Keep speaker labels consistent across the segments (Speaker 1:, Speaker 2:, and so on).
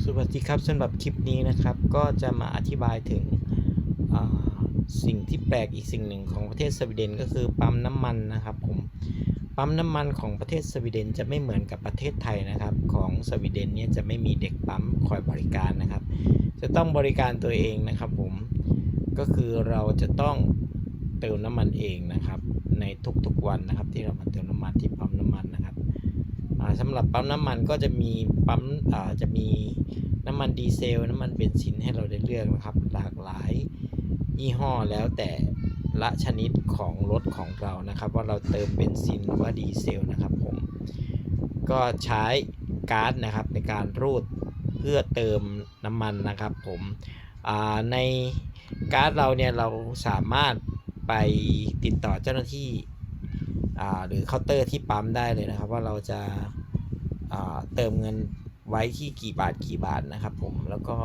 Speaker 1: สวัสดีครับสำหรับคลิปนี้นะครับ ก็จะมาอธิบายถึงสิ่งที่แปลกอีกสิ่งหนึ่งของประเทศสวีเดนก็คือปั๊มน้ำมันนะครับผมปั๊มน้ำมันของประเทศสวีเดนจะไม่เหมือนกับประเทศไทยนะครับ ของสวีเดนเนี่ยจะไม่มีเด็กปั๊มคอยบริการนะครับ จะต้องบริการตัวเองนะครับผมก็คือเราจะต้องเติมน้ำมันเองนะครับ ในทุกๆวันนะครับ ที่เรามาเติมน้ำมันที่ปั๊มน้ำมันนะครับ สำหรับปั๊มน้ำมันก็จะมีปั๊มจะมีน้ำมันดีเซล น้ำมันเบนซินให้เราได้เลือกนะครับ หลากหลายยี่ห้อแล้วแต่ละชนิดของรถของเรานะครับ ว่าเราเติมเบนซินหรือว่าดีเซลนะครับผมก็ใช้การ์ดนะครับในการรูดเพื่อเติมน้ำมันนะครับผมในการ์ดเราเนี่ยเราสามารถไปติดต่อเจ้าหน้าที่ หรือเคาน์เตอร์ที่ปั๊มได้เลยนะครับ ว่าเราจะเติมเงินไว้ที่กี่บาทกี่บาทนะครับผมแล้วก็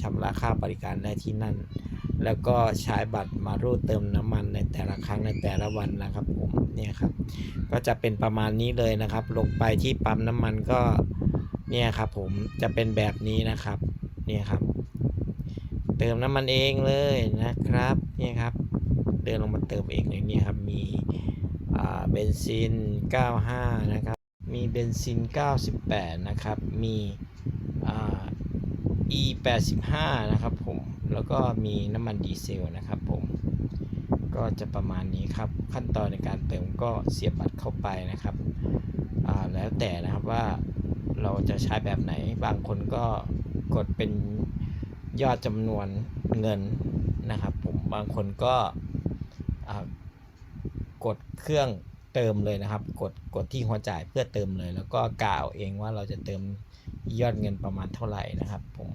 Speaker 1: ชำระค่าบริการได้ที่นั่น แล้วก็ใช้บัตรมารูดเติมน้ำมันในแต่ละครั้งในแต่ละวันนะครับผมเนี่ยครับก็จะเป็นประมาณนี้เลยนะครับ ลงไปที่ปั๊มน้ำมันก็เนี่ยครับผมจะเป็นแบบนี้นะครับเนี่ยครับ เติมน้ำมันเองเลยนะครับเนี่ยครับ เดินลงมาเติมเองเลยเนี่ยครับมี เบนซิน 95 นะครับ มีเบนซิน 98 นะครับ มีอ่า E 85นะครับผม แล้วก็มีน้ำมันดีเซลนะครับผม ก็จะประมาณนี้ครับ ขั้นตอนในการเติมก็เสียบบัตรเข้าไปนะครับอ่าแล้วแต่นะครับว่าเราจะใช้แบบไหน บางคนก็กดเป็นยอดจำนวนเงินนะครับผม บางคนก็อ่า กดเครื่องเติมเลยนะครับ กดกดที่หัวจ่ายเพื่อเติมเลย แล้วก็กล่าวเองว่าเราจะเติมยอดเงินประมาณเท่าไหร่นะครับผม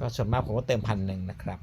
Speaker 1: ก็ส่วนมากผมก็เติมพันหนึ่งนะครับ